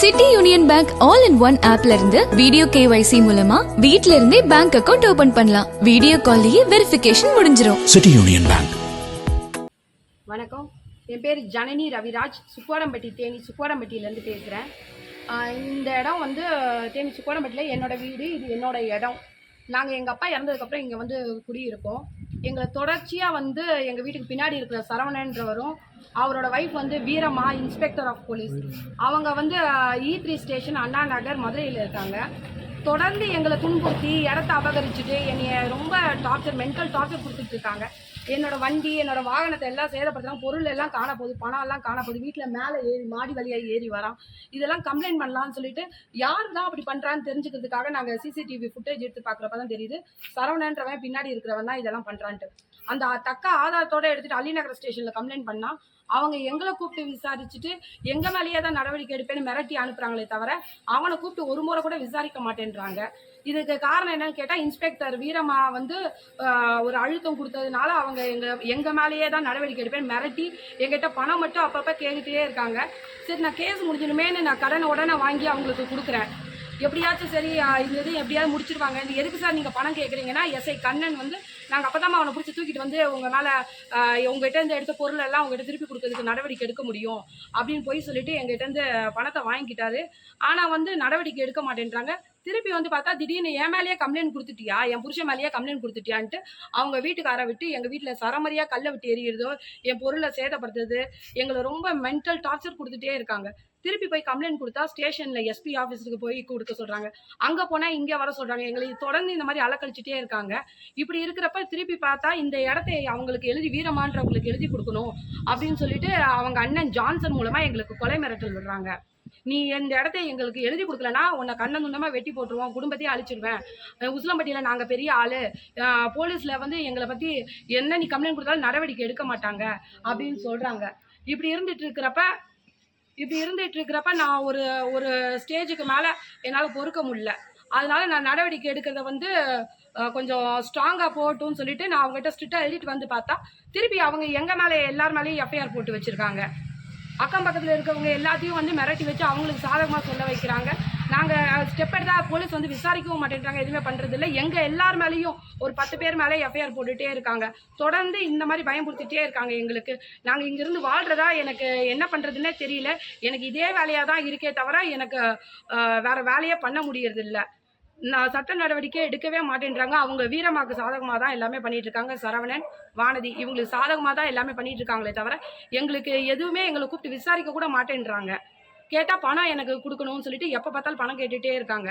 City Union Bank all in one ஆப்ல இருந்து video KYC மூலமா வீட்ல இருந்தே பேங்க் அக்கவுண்ட் ஓபன் பண்ணலாம். வீடியோ கால்லயே வெரிஃபிகேஷன் முடிஞ்சிரும். City Union Bank. வணக்கம். என் பேர் ஜனனி ரவிராஜ். சுக்குவாரம்பட்டி தேனி சுக்குவாரம்பட்டியிலேருந்து பேசுகிறேன் இந்த இடம் வந்து தேனி சுக்குவாரம்பட்டியில் என்னோட வீடு இது என்னோட இடம். நாங்கள் எங்கள் அப்பா இறந்ததுக்கப்புறம் இங்கே வந்து குடியிருக்கோம். எங்களை தொடர்ச்சியாக வந்து எங்கள் வீட்டுக்கு பின்னாடி இருக்கிற சரவணன்றவரும் அவரோட ஒய்ஃப் வந்து வீரமா இன்ஸ்பெக்டர் ஆஃப் போலீஸ் அவங்க வந்து இ த்ரீ ஸ்டேஷன் அண்ணா நகர் மதுரையில் இருக்காங்க. தொடர்ந்து எங்களை துன்புறுத்தி இடத்த அபகரிச்சுட்டு என்னைய ரொம்ப டார்ச்சர் மென்டல் டார்ச்சர் கொடுத்துட்டு இருக்காங்க. என்னோட வண்டி என்னோட வாகனத்தை எல்லாம் சேதப்படுத்தலாம் பொருள் எல்லாம் காண போகுது பணம் எல்லாம் காண போகுது வீட்டில் மேலே ஏறி மாடி வழியாக ஏறி வரான். இதெல்லாம் கம்ப்ளைண்ட் பண்ணலாம்னு சொல்லிட்டு யார் தான் அப்படி பண்ணுறான்னு தெரிஞ்சுக்கிறதுக்காக நாங்கள் சிசிடிவி ஃபுட்டேஜ் எடுத்து பார்க்குறப்ப தான் தெரியுது. சரவணன்றவன் பின்னாடி இருக்கிறவன் தான் இதெல்லாம் பண்ணுறான்ட்டு அந்த தக்க ஆதாரத்தோட எடுத்துட்டு அலிநகர் ஸ்டேஷனில் கம்ப்ளைண்ட் பண்ணால் அவங்க எங்களை கூப்பிட்டு விசாரிச்சுட்டு எங்க மேலேயே தான் நடவடிக்கை எடுப்பேன்னு மிரட்டி அனுப்புறாங்களே தவிர அவனை கூப்பிட்டு ஒரு முறை கூட விசாரிக்க மாட்டேன்றாங்க. இதுக்கு காரணம் என்னன்னு கேட்டா இன்ஸ்பெக்டர் வீரமா வந்து ஒரு அழுத்தம் கொடுத்ததுனால அவங்க எங்க எங்க மேலேயே தான் நடவடிக்கை எடுப்பேன் மிரட்டி எங்கிட்ட பணம் மட்டும் அப்பப்ப கேட்டுட்டே இருக்காங்க. சரி நான் கேஸ் முடிஞ்சணுமேன்னு நான் கடனை உடனே வாங்கி அவங்களுக்கு கொடுக்குறேன். எப்படியாச்சும் சரி இந்த இது எப்படியாவது முடிச்சிருவாங்க. இது எதுக்கு சார் நீங்கள் பணம் கேட்குறீங்கன்னா எஸ்ஐ கண்ணன் வந்து நாங்கள் அப்போ தான் அவனை பிடிச்சி தூக்கிட்டு வந்து உங்கள் மேலே உங்ககிட்ட இருந்து எடுத்த பொருள் எல்லாம் உங்ககிட்ட திருப்பி கொடுக்கறதுக்கு நடவடிக்கை எடுக்க முடியும் அப்படின்னு போய் சொல்லிட்டு எங்ககிட்ட இருந்து பணத்தை வாங்கிக்கிட்டாரு ஆனால் வந்து நடவடிக்கை எடுக்க மாட்டேன்றாங்க. திருப்பி வந்து பார்த்தா திடீர்னு என் மேலேயே கம்ப்ளைண்ட் கொடுத்துட்டியா? என் புருஷன் மேலேயே கம்ப்ளைண்ட் கொடுத்துட்டியான்ட்டு அவங்க வீட்டுக்காரை விட்டு எங்கள் வீட்டில் சரமரியாக கல்லை விட்டு எறிகிறதோ என் பொருளை சேதப்படுத்துறது எங்களை ரொம்ப மென்டல் டார்ச்சர் கொடுத்துட்டே இருக்காங்க. திருப்பி போய் கம்ப்ளைண்ட் கொடுத்தா ஸ்டேஷனில் எஸ்பி ஆஃபீஸுக்கு போய் கொடுக்க சொல்கிறாங்க அங்கே போனால் இங்கே வர சொல்கிறாங்க எங்களை தொடர்ந்து இந்த மாதிரி அலக்கழிச்சிட்டே இருக்காங்க. இப்படி இருக்கிறப்ப திருப்பி பார்த்தா இந்த இடத்தை அவங்களுக்கு எழுதி வீரமான்றவங்களுக்கு எழுதி கொடுக்கணும் அப்படின்னு சொல்லிட்டு அவங்க அண்ணன் ஜான்சன் மூலமாக எங்களுக்கு கொலை மிரட்டல் விடுறாங்க. நீ இந்த இடத்த எங்களுக்கு எழுதி கொடுக்கலனா உன்னை கண்ணன் துண்டமாக வெட்டி போட்டுருவோம் குடும்பத்தையே அழிச்சிருவேன். உசிலம்பட்டியில் நாங்கள் பெரிய ஆள். போலீஸில் வந்து எங்களை பற்றி என்ன நீ கம்ப்ளைண்ட் கொடுத்தாலும் நடவடிக்கை எடுக்க மாட்டாங்க அப்படின்னு சொல்கிறாங்க இப்படி இருந்துட்டு இருக்கிறப்ப இப்படி இருந்துட்டு இருக்கிறப்ப நான் ஒரு ஒரு ஸ்டேஜுக்கு மேலே என்னால் பொறுக்க முடியல. அதனால நான் நடவடிக்கை எடுக்கிறத வந்து கொஞ்சம் ஸ்ட்ராங்காக போகட்டும்னு சொல்லிட்டு நான் அவங்ககிட்ட ஸ்ட்ரிக்டாக எழுதிட்டு வந்து பார்த்தா திருப்பி அவங்க எங்கள் மேலே எல்லார் மேலேயும் எஃப்ஐஆர் போட்டு வச்சுருக்காங்க. அக்கம் பக்கத்தில் இருக்கவங்க எல்லாத்தையும் வந்து மிரட்டி வச்சு அவங்களுக்கு சாதகமாக சொல்ல வைக்கிறாங்க. நாங்கள் ஸ்டெப் எடுத்தால் போலீஸ் வந்து விசாரிக்கவும் மாட்டேன்றாங்க எதுவுமே பண்ணுறதில்ல எங்கள் எல்லார் மேலேயும் ஒரு பத்து பேர் மேலே எஃப்ஐஆர் போட்டுகிட்டே இருக்காங்க. தொடர்ந்து இந்த மாதிரி பயம்படுத்திட்டே இருக்காங்க எங்களுக்கு. நாங்கள் இங்கேருந்து வாழ்கிறதா எனக்கு என்ன பண்ணுறதுன்னே தெரியல. எனக்கு இதே வேலையாக தான் இருக்கே தவிர எனக்கு வேறு வேலையே பண்ண முடியறதில்லை. நான் சட்ட நடவடிக்கை எடுக்கவே மாட்டேன்றாங்க. அவங்க வீரமாக்கு சாதகமாக தான் எல்லாமே பண்ணிட்டு இருக்காங்க சரவணன் வானதி. இவங்களுக்கு சாதகமாக தான் எல்லாமே பண்ணிட்டு இருக்காங்களே தவிர எங்களுக்கு எதுவுமே எங்களை கூப்பிட்டு விசாரிக்க கூட மாட்டேன்றாங்க. கேட்டால் பணம் எனக்கு கொடுக்கணும்னு சொல்லிட்டு எப்போ பார்த்தாலும் பணம் கேட்டுகிட்டே இருக்காங்க.